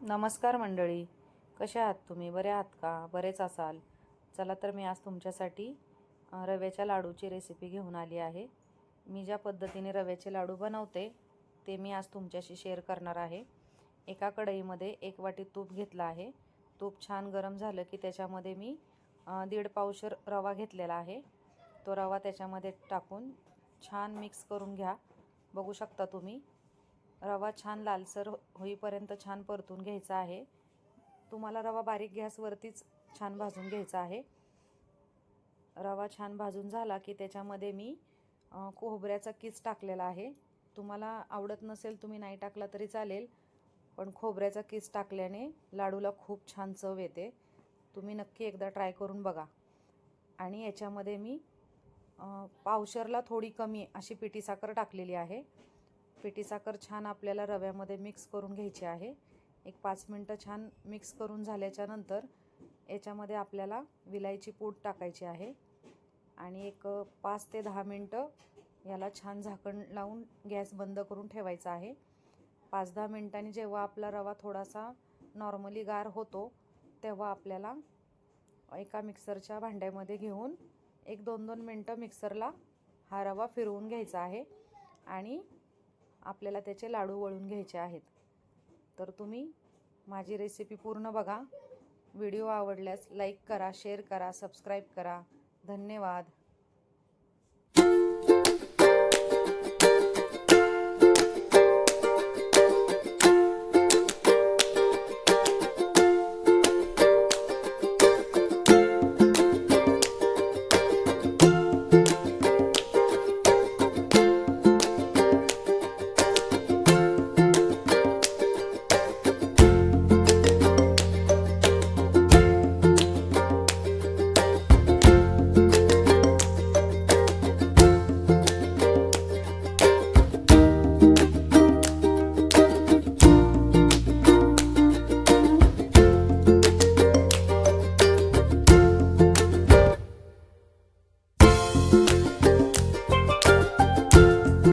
नमस्कार मंडळी. कशा आहात तुम्ही? बरे आहात का? बरेच असाल. चला तर मी आज तुमच्यासाठी रव्याच्या लाडूची रेसिपी घेऊन आली आहे. मी ज्या पद्धतीने रव्याचे लाडू बनवते ते मी आज तुमच्याशी शेअर करणार आहे. एका कढईमध्ये एक वाटी तूप घेतलं आहे. तूप छान गरम झालं की त्याच्यामध्ये मी दीड पावशर रवा घेतलेला आहे. तो रवा त्याच्यामध्ये टाकून छान मिक्स करून घ्या. बघू शकता तुम्ही. रवा छान लालसर हो- होईपर्यंत छान परतून घ्यायचा आहे. तुम्हाला रवा बारीक गॅसवरतीच छान भाजून घ्यायचा आहे. रवा छान भाजून झाला की त्याच्यामध्ये मी खोबऱ्याचा किस टाकलेला आहे. तुम्हाला आवडत नसेल तुम्ही नाही टाकला तरी चालेल पण खोबऱ्याचा किस टाकल्याने लाडूला खूप छान चव येते. तुम्ही नक्की एकदा ट्राय करून बघा. आणि याच्यामध्ये मी पावशरला थोडी कमी अशी पिठी साखर टाकलेली आहे. पिठी साखर छान आपल्याला रव्यामध्ये मिक्स करून घ्यायची आहे. एक पाच मिनटं छान मिक्स करून झाल्याच्यानंतर याच्यामध्ये आपल्याला विलायची पूड टाकायची आहे. आणि एक पाच ते दहा मिनटं याला छान झाकण लावून गॅस बंद करून ठेवायचा आहे. पाच दहा मिनटांनी जेव्हा आपला रवा थोडासा नॉर्मली गार होतो तेव्हा आपल्याला एका मिक्सरच्या भांड्यामध्ये घेऊन एक दोन दोन मिनटं मिक्सरला हा रवा फिरवून घ्यायचा आहे. आणि आपल्याला त्याचे लाडू वळून घ्यायचे आहेत. तर तुम्ही माझी रेसिपी पूर्ण बघा. व्हिडिओ आवडल्यास लाईक करा शेअर करा सबस्क्राईब करा. धन्यवाद.